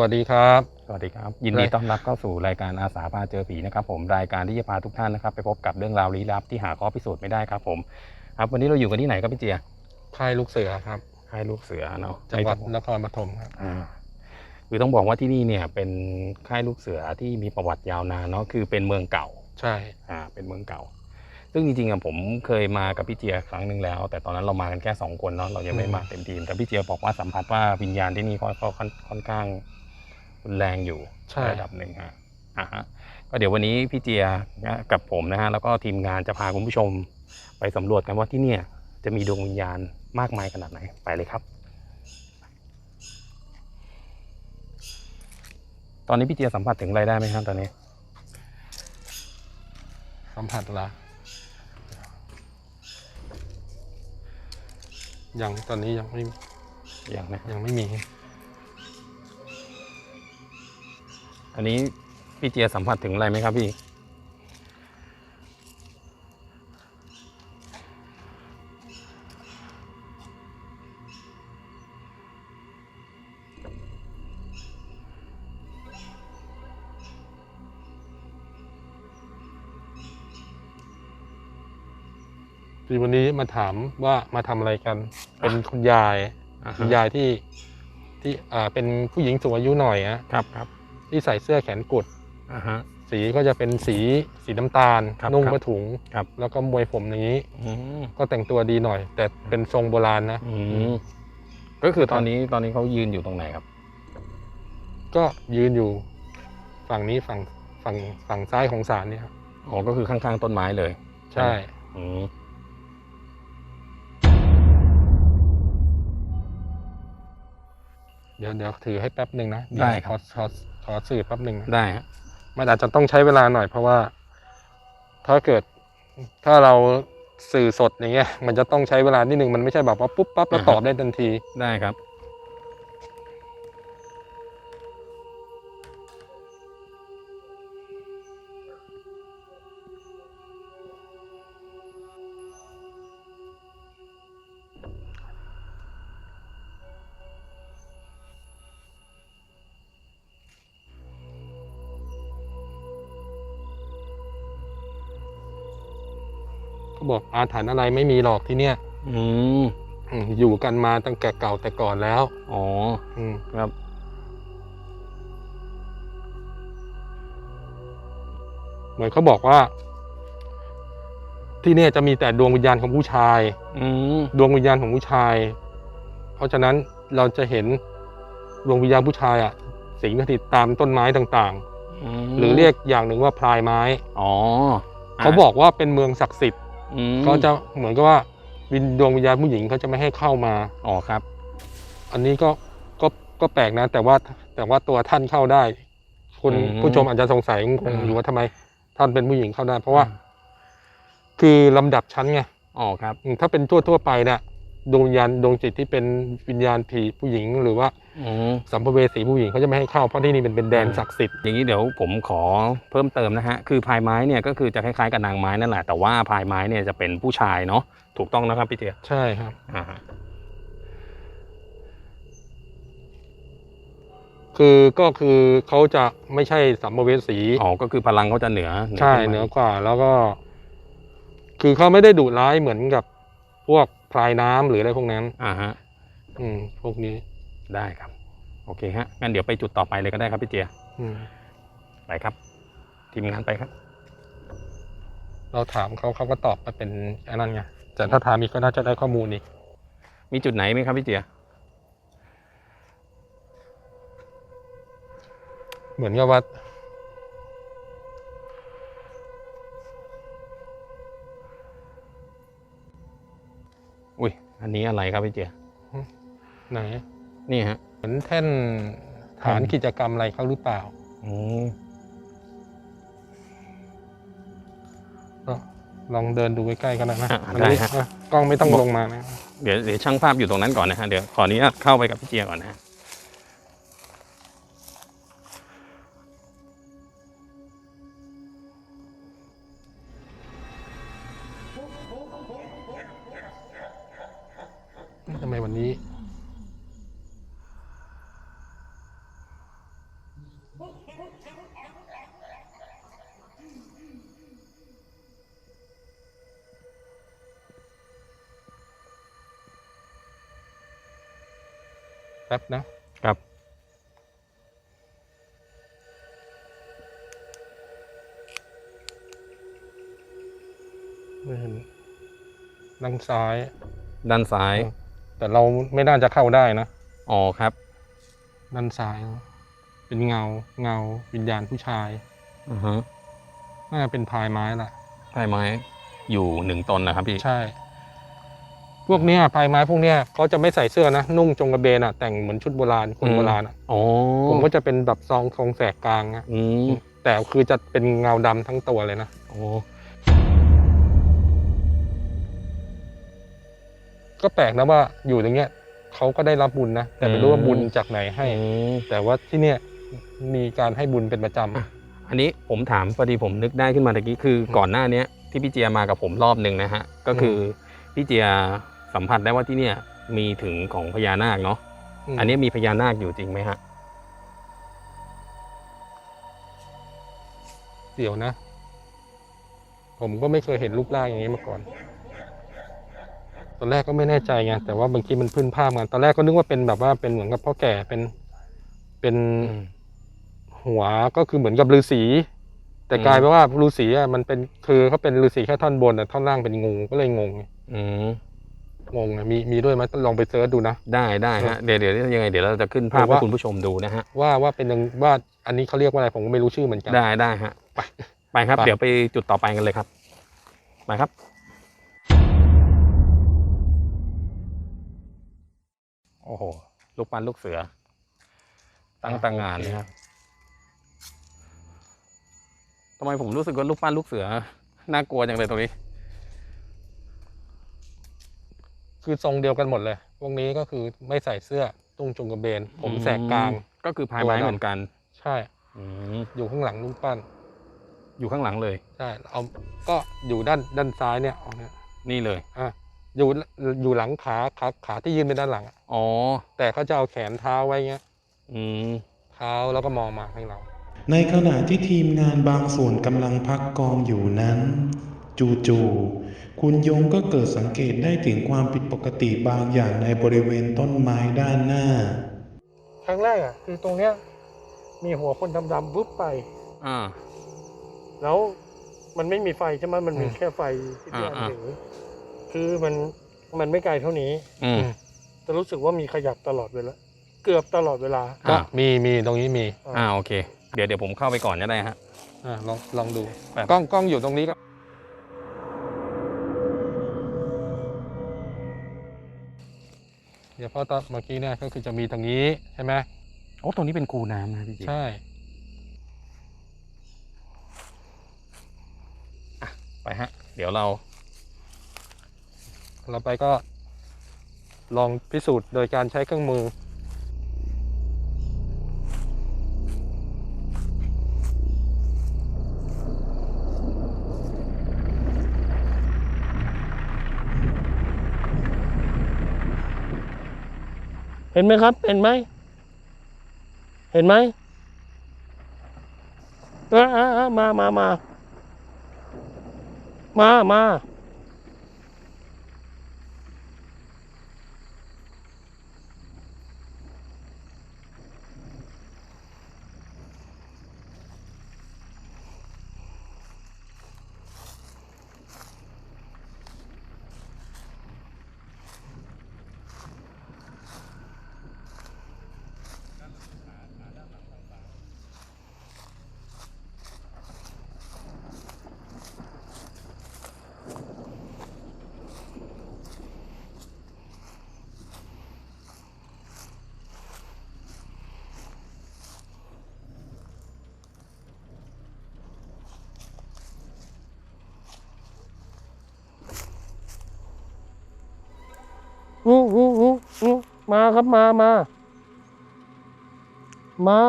วัสดีครับ สวัสดีครับ ยินดีต้อนรับเข้าสู่รายการอาสาพาเจอผีนะครับผมรายการที่จะพาทุกท่านนะครับ ไปพบกับเรื่องราวลี้ลับที่หาข้อพิสูจน์ไม่ได้ครับ ผม ครับวันนี้เราอยู่กันที่ไหนครับพี่เจียค่ายลูกเสือครับค่ายลูกเสือเนาะจังหวัดไม่นต้องครปฐมครับอ่าคือต้องบอกว่าที่นี่เนี่ยเป็นค่ายลูกเสือที่มีประวัติยาวนานเนาะคือเป็นเมืองเก่า ใช่อ่าเป็นเมืองเก่า ซึ่งจริงๆอะผมเคยมากับพี่เจียครั้งหนึ่งแล้ว แต่ตอนนั้นเรามากันแค่สองคนเนาะเรายังไม่มาเต็มทีมแต่พี่เจียบอกว่าสัมผัสว่าวิญญาณที่นี่ก็ก็ค่อนค่อนข้าง รุนแรงอยู่ใช่ ระดับหนึ่งฮะอ่าฮะก็เดี๋ยววันนี้พี่เจียนะกับผมนะฮะแล้วก็ทีมงานจะพาคุณผู้ชมไปสำรวจกันว่าที่เนี่ย จะมีดวงวิญญาณมากมายขนาดไหนไปเลยครับ ตอนนี้พี่เจียสัมผัสถึงอะไรได้ไหมครับตอนนี้ สัมผัสละยังตอนนี้ยังไม่อย่างนะยังไม่มี อันนี้พี่เจียสัมผัสถึงอะไรไหมครับพี่คือวันนี้มาถามว่ามาทำอะไรกัน เป็นคุณยายอ่าฮะคุณยายที่ที่อ่าเป็นผู้หญิงสูงอายุหน่อยนะครับครับ ที่ใส่เสื้อแขนกุดอ่าฮะ สีก็จะเป็นสีสีน้ำตาล ครับนุ่งครับผ้าถุง ครับ แล้วก็มวยผมอย่างนี้ อืมก็แต่งตัวดีหน่อย แต่เป็นทรงโบราณนะ อืมก็คือตอนนี้ตอนนี้เขายืนอยู่ตรงไหนครับ ก็ยืนอยู่ฝั่งนี้ฝั่งฝั่งฝั่งซ้ายของศาลเนี่ยครับอ๋อ ก็คือข้างๆต้นไม้เลย ใช่ อืมเดี๋ยวเดี๋ยวถือให้แป๊บหนึ่งนะเยวได้คขรัอบขอขอ สื่อแป๊บหนึ่งนะได้ฮะมันอาจจะต้องใช้เวลาหน่อยเพราะว่า ถ้าเกิดถ้าเราสื่อสดอย่างเงี้ย มันจะต้องใช้เวลานิดนึงมันไม่ใช่แบบว่าปุ๊บปั๊บแล้วตอบได้ทันที ได้ครับ บอกอาถรรพ์อะไรไม่มีหรอกที่เนี้ยอืมอืมอยู่กันมาตั้งแต่เก่าแต่ก่อนแล้ว อ๋อ อืมครับ เหมือนเขาบอกว่า ที่เนี่ยจะมีแต่ดวงวิญญาณของผู้ชาย อืมดวงวิญญาณของผู้ชาย เพราะฉะนั้นเราจะเห็นดวงวิญญาณผู้ชายอะ สิงสถิตตามต้นไม้ต่างมๆหรือเรียกอย่างหนึ่งว่าพลายไม้ อ๋อเขาบอกว่าเป็นเมืองศักดิ์สิทธิ์ อืมเขาจะเหมือนกับว่าวิญดวงวิญญาณผู้หญิงเขาจะไม่ให้เข้ามา อ๋อครับ อันนี้ก็ก็ก็แปลกนะ แต่ว่าแต่ว่าตัวท่านเข้าได้ คุณอืมผู้ชมอาจจะสงสัยงงอืมอยู่ว่าทำไม ท่านเป็นผู้หญิงเข้าได้ เพราะว่าคือลำดับชั้นไงอ๋อครับ อืมถ้าเป็นทั่วทั่วๆไปเนี่ยดวงวิญญาณดวงจิตที่เป็นวิญญาณผีผู้หญิงหรือว่า อืมสัมภเวสีผู้หญิงเขาจะไม่ให้เข้าเพราะที่นี่เป็นเป็นแดนอืมศักดิ์สิทธิ์อย่างนี้เดี๋ยวผมขอเพิ่มเติมนะฮะคือพายไม้เนี่ยก็คือจะคล้ายๆกับนางไม้นั่นแหละแต่ว่าพายไม้เนี่ยจะเป็นผู้ชายเนาะถูกต้องนะครับพี่เจียใช่ครับ อ่าฮะคือก็คือเขาจะไม่ใช่สัมภเวสีอ๋อก็คือพลังเขาจะเหนือใช่ต้ไม้เหนือกว่า แล้วก็ คือเขาไม่ได้ดุร้ายเหมือนกับพวกพลายน้ำหรืออะไรพวกนั้นอ่าฮะอืมพวกนี้ ได้ครับ โอเคฮะงั้นเดี๋ยวไปจุดต่อไปเลยก็ได้ครับพี่เจียอืมไปครับ ทีมงานไปครับ เราถามเขาเขาก็ตอบมาเป็นอันนั้นไงแต่ถ้าถามอีกก็น่าจะได้ข้อมูลอีกมีจุดไหนไหมครับพี่เจียเหมือนกับว่าอุ้ยอันนี้อะไรครับพี่เจียไหน นี่ฮะเหมือนแท่นฐานอืมกิจกรรมอะไรเขาหรือเปล่าอืมก็ลองเดินดูใกล้ๆกันนะนะอะอันได้นี้ฮะอะกล้องไม่ต้องลงมานะ เดี๋ยวเดี๋ยวช่างภาพอยู่ตรงนั้นก่อนนะฮะเดี๋ยวขออนุญาตเข้าไปกับพี่เจียก่อนนะฮะทำไมวันนี้ แป๊บนะครับ ไม่เห็นด้านซ้าย ด้านซ้าย แต่เราไม่น่าจะเข้าได้นะอ๋อครับ ด้านซ้าย เป็นเงาเงาวิญญาณผู้ชายอือฮะน่าจะเป็นพายไม้ล่ะ ใช่ไหมอยู่หนึ่งตนนะครับพี่ ใช่ พวกเนี้ยพายไม้พวกเนี้ยเขาจะไม่ใส่เสื้อนะ นุ่งจงกระเบนอะแต่งเหมือนชุดโบราณคนอืมโบราณอะอ๋อผมก็จะเป็นแบบซองทรงแสกกลางอะอืมแต่คือจะเป็นเงาดำทั้งตัวเลยนะโอ้ก็แปลกนะว่าอยู่ตรงเนี้ยเขาก็ได้รับบุญนะแต่ไม่รู้ว่าบุญจากไหนให้อืมแต่ว่าที่เนี่ยมีการให้บุญเป็นประจำอะอันนี้ผมถามพอดีผมนึกได้ขึ้นมาตะกี้คือก่อนหน้าเนี้ยที่พี่เจียมากับผมรอบหนึ่งนะฮะก็คือพี่เจีย สัมผัสได้ว่าที่เนี่ย มีถึงของพญานาคเนาะมอันนี้มีพญานาคอยู่จริงไหมฮะเดี๋ยวนะ ผมก็ไม่เคยเห็นรูปร่างอย่างนี้มาก่อน ตอนแรกก็ไม่แน่ใจไงแต่ว่าบางทีมันพื้นภาพกันตอนแรกก็นึกว่าเป็นแบบว่าเป็นเหมือนกับพ่อแก่เป็นเป็นหัวก็คือเหมือนกับฤาษีแต่อืมกลายเป็นว่าฤาษีอะมันเป็นคือเขาเป็นฤาษีแค่ท่อนบนแต่ท่อนล่างเป็นงูก็เลยงงไงอืม งงไงมีมีด้วยไหมต้องลองไปเซิร์ชดูนะ ได้ได้ฮะเดี๋ยวเดี๋ยวยังไงเดี๋ยวเราจะขึ้นภาพหรือให้ว่าคุณผู้ชมดูนะฮะว่าว่าเป็นยังว่าอันนี้เขาเรียกว่าอะไรผมก็ไม่รู้ชื่อเหมือนกันได้ได้ฮะไปไปครับไปเดี๋ยวไปจุดต่อไปกันเลยครับไปครับ โอ้โหลูกปั้นลูกเสือ ตั้งต่างงานเลยครับทำไมผมรู้สึกว่าลูกปั้นลูกเสือน่ากลัวจังเลยตรงนี้ คือทรงเดียวกันหมดเลย พวกนี้ก็คือไม่ใส่เสื้อตุ้งจงกระเบน ผมแสกกลาง ก็คือพายไม้ตัวดำเหมือนกันใช่อืมอยู่ข้างหลังลูกปั้นอยู่ข้างหลังเลย ใช่เอาก็อยู่ด้านด้านซ้ายเนี่ยเอาเนี่ยนี่เลย อะอยู่อยู่หลังขาขาขาที่ยืนไปด้านหลังอะอ๋อ แต่เขาจะเอาแขนเท้าไว้เงี้ยอืม เท้าแล้วก็มองมาให้เรา ในขณะที่ทีมงานบางส่วนกำลังพักกองอยู่นั้น จู่ๆ คุณยงก็เกิดสังเกตได้ถึงความผิดปกติบางอย่างในบริเวณต้นไม้ด้านหน้า ครั้งแรกอะคือตรงเนี้ยมีหัวคนดำๆวุบไป อ่า แล้วมันไม่มีไฟใช่ไหมมันมีอืมแค่ไฟที่พี่อ่าอันอ่าถือคือมันมันไม่ไกลเท่านี้ อืม จะรู้สึกว่ามีขยับตลอดเวลาเกือบตลอดเวลาอ่ามีมีตรงนี้มีอ่าโอเค เดี๋ยวเดี๋ยวผมเข้าไปก่อนก็ได้ฮะ อ่าลองลองดู แบบ กล้องกล้องอยู่ตรงนี้ก็ เดี๋ยวเพราะตอนเมื่อกี้เนี่ยก็คือจะมีตรงนี้ใช่ไหมโอ้ตรงนี้เป็นคูน้ำนะพี่จีใช่ไปฮะ เดี๋ยวเรา เราไปก็ลองพิสูจน์โดยการใช้เครื่องมือ เห็นไหมครับ เห็นไหม เห็นไหมอ่ามามามามามา อู้อู้อู้อู้มาครับมามา มา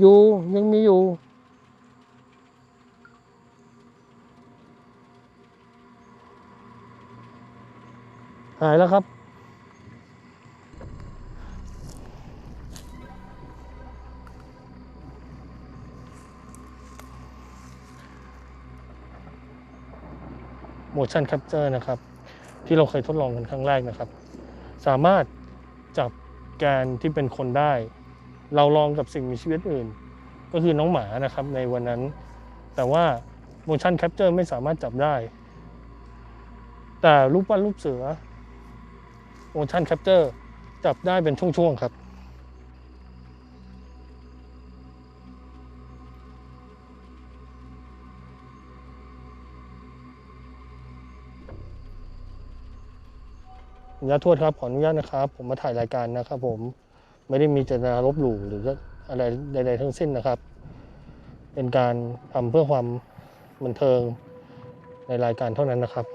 อยู่ยังมีอยู่ หายแล้วครับ motion capture นะครับ ที่เราเคยทดลองกันครั้งแรกนะครับ สามารถจับแกนที่เป็นคนได้ เราลองกับสิ่งมีชีวิตอื่น ก็คือน้องหมานะครับในวันนั้น แต่ว่า motion capture ไม่สามารถจับได้ แต่รูปปั้นรูปเสือ motion capture จับได้เป็นช่วงๆครับ ญาตโทษครับขออนุญาตนะครับ ผมมาถ่ายรายการนะครับ ผมไม่ได้มีเจตนาลบหลู่หรืออะไรใด ๆ ทั้งสิ้นนะครับ เป็นการทำเพื่อความบันเทิงในรายการเท่านั้นนะครับ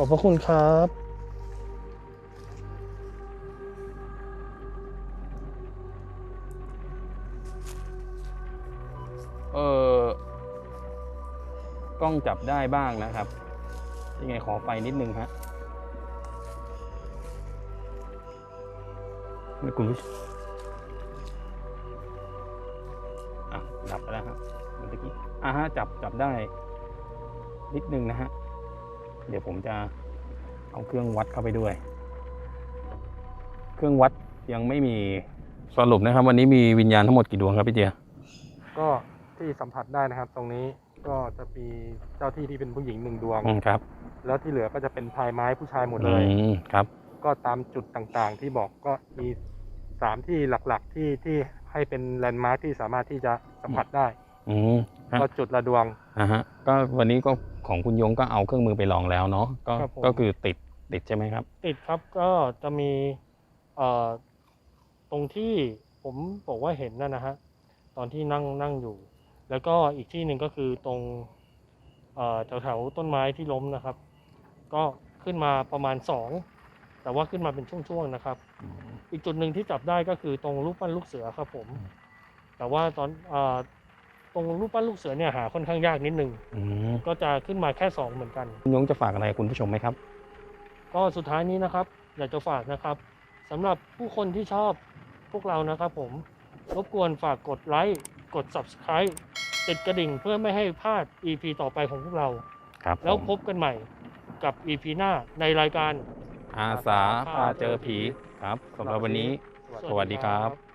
ขอบพระคุณครับเออกล้องจับได้บ้างนะครับ ยังไงขอไฟนิดนึงฮะนี่คุณผู้ชมอะดับไปแล้วฮะเมื่อกี้อะฮะจับจับได้ นิดนึงนะฮะ เดี๋ยวผมจะเอาเครื่องวัดเข้าไปด้วย เครื่องวัดยังไม่มีสรุปนะครับ วันนี้มีวิญญาณทั้งหมดกี่ดวงครับพี่เจียก็ที่สัมผัสได้นะครับ ตรงนี้ก็จะมีเจ้าที่ที่เป็นผู้หญิงหนึ่งดวงอืมครับแล้วที่เหลือก็จะเป็นพายไม้ผู้ชายหมดเลยอืมครับ ก็ตามจุดต่างๆ ที่บอกก็มีสามที่หลักๆที่ที่ให้เป็นแลนด์มาร์คที่สามารถที่จะสัมผัสได้ อืมฮะ ก็จุดละดวงอ่าฮะก็วันนี้ก็ของคุณยงก็เอาเครื่องมือไปลองแล้วเนาะก็ครับผม ก็คือติดติดใช่ไหมครับ ติดครับก็จะมีเอ่อตรงที่ผมบอกว่าเห็นนั่นนะฮะตอนที่นั่งนั่งอยู่ แล้วก็อีกที่หนึ่งก็คือตรงเอ่อแถวแถวๆต้นไม้ที่ล้มนะครับ ก็ขึ้นมาประมาณสองแต่ว่าขึ้นมาเป็นช่วงๆนะครับ อีกจุดหนึ่งที่จับได้ก็คือตรงรูปปั้นลูกเสือครับผม แต่ว่าตอนเออ ตรงรูปปั้นลูกเสือเนี่ยหาค่อนข้างยากนิดนึง อืมก็จะขึ้นมาแค่สองเหมือนกัน คุณยงจะฝากอะไรกับคุณผู้ชมไหมครับ ก็สุดท้ายนี้นะครับ อยากจะฝากนะครับสำหรับผู้คนที่ชอบพวกเรานะครับผมรบกวนฝากกดไลค์กด Subscribe ติดกระดิ่งเพื่อไม่ให้พลาด EP ต่อไปของพวกเรา ครับแล้วผมพบกันใหม่กับ EP หน้าในรายการ อาสาพาเจอผีครับสำหรับวันนี้ สวัสดีครับ